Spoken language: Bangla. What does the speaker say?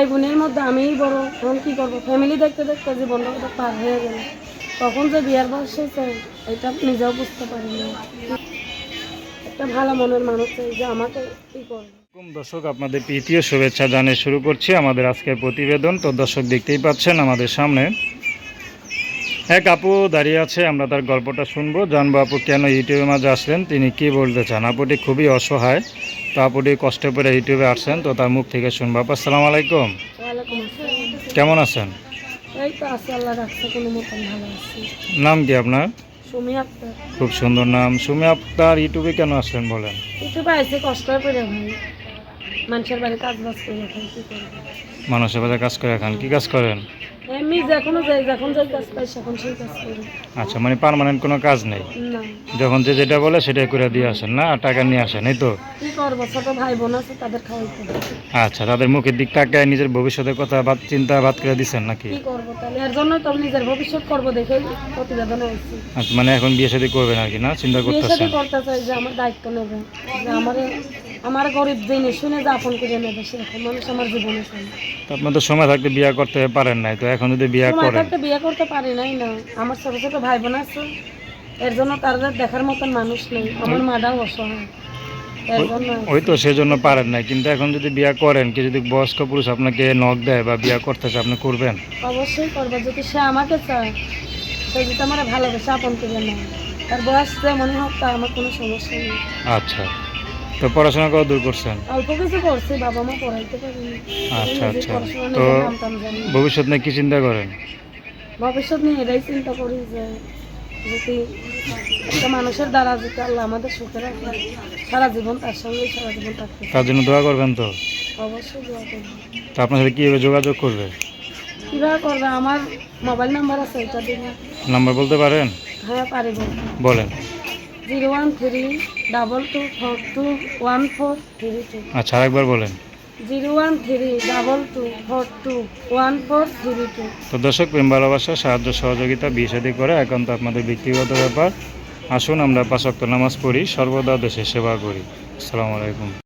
ভাই বোনের মধ্যে আমিই বড় তখন কি করব? ফ্যামিলি দেখতে দেখতে জীবনটা কোথাও পার হয়ে গেল। তখন যে বিয়ার বয়স হয়েছে, এটা নিজেও বুঝতে পারি না একটা ভালো মনের মানুষ চাই যে আমাকে কি করবে? দর্শক, আপনাদের প্রীতীয় শুভেচ্ছা জানিয়ে শুরু করছি আমাদের আজকের প্রতিবেদন। তো দর্শক দেখতেই পাচ্ছেন আমাদের সামনে এক আপু দাঁড়িয়ে আছে আমরা তার গল্পটা শুনব। জানব আপু কেন ইউটিউবের মাঝে আসলেন তিনি কি বলতে চান? আপুটি খুবই অসহায় তো আপুটি কষ্ট করে ইউটিউবে আসছেন তো তার মুখ থেকে শুনব। আপু আসসালামু আলাইকুম। কেমন আছেন? নাম কি আপনার? খুব সুন্দর নাম। সুমি আপনার ইউটিউবে কেন আসলেন বলেন? কষ্ট করে মানুষের বাড়ি কাজ বাজ করে খাই কি মানুষের বাজার কাজ করে খান কি কাজ করেন? যখনও যাই যখন যাই কাজ পাই সেই কাজ করি। আচ্ছা মানে পার্মানেন্ট কোনো কাজ নেই? না। যখন যে যেটা বলে সেটাই করে দিয়ে আসেন না? আর টাকা নিয়ে আসেন এই তো? কি করব? ছোট ভাই বোন আছে তাদের খাওয়াইতে হবে। আচ্ছা তাদের মুখের দিক তাকায় নিজের ভবিষ্যতের কথা বাদ চিন্তা বাদ করে দিচ্ছেন নাকি? কি করব তাহলে? এর জন্য তো আমি নিজের ভবিষ্যৎ করব দেখে প্রতিবেদন হয়েছি আচ্ছা মানে এখন বিয়ে শাদী করবেন আর কি না? চিন্তা বিয়ে সাথে করতেছেন? করতে চাই যে আমার দায়িত্ব নেবে যে আমার আমার গরিব দিনে শুনে যে আপন করে নেবে সেরকম মানুষ আমার জীবনে আপনার তো সময় থাকতে বিয়ে করতে পারেন নাই তো এখন যদি বিয়ে সময় করেন? থাকতে বিয়ে করতে পারি নাই না। আমার ছোট ছোট ভাই বোন আছে এর জন্য তাদের দেখার মতন মানুষ নেই। আমার মাটাও অসহায়। এর জন্য ওই তো সেজন্য পারেন নাই কিন্তু এখন যদি বিয়ে করেন কি যদি বয়স্ক পুরুষ আপনাকে নখ দেয় বা বিয়ে করতে চায় আপনি করবেন? অবশ্যই করব যদি সে আমাকে চায়। সে যদি আমার ভালোবেসে আপন করে নেয়। তার বয়স যেমনই হোক তা আমার কোনো সমস্যা নেই। আচ্ছা। তো পড়াশোনা কত দূর করছেন? অল্প কিছু করছি বাবা মা পড়াইতে পারিনি। আচ্ছা, আচ্ছা। তো-। ভবিষ্যৎ নিয়ে কি চিন্তা করেন? ভবিষ্যৎ নিয়ে এটাই চিন্তা করি যে যদি একটা মানুষের দ্বারা যদি আল্লাহ আমাদের সুখে রাখে সারা জীবন তার সঙ্গেই সারা জীবন চাই। তার জন্য দোয়া করবেন তো? অবশ্যই দোয়া করব। তো আপনার সাথে কীভাবে যোগাযোগ করবে? কীভাবে করবে? আমার মোবাইল নাম্বার আছে এটা দিন নাম্বার বলতে পারেন? হ্যাঁ পারি বলেন। Zero one three double two four two one four three two আচ্ছা আরেকবার বলেন। Zero one three double two four two one four three two তো দর্শক প্রেম ভালোবাসা সাহায্য সহযোগিতা বিষাদি করে একান্ত আপনাদের ব্যক্তিগত ব্যাপার। আসুন আমরা পাঁচক্ত নামাজ পড়ি সর্বদা দেশে সেবা করি। আসসালামু আলাইকুম।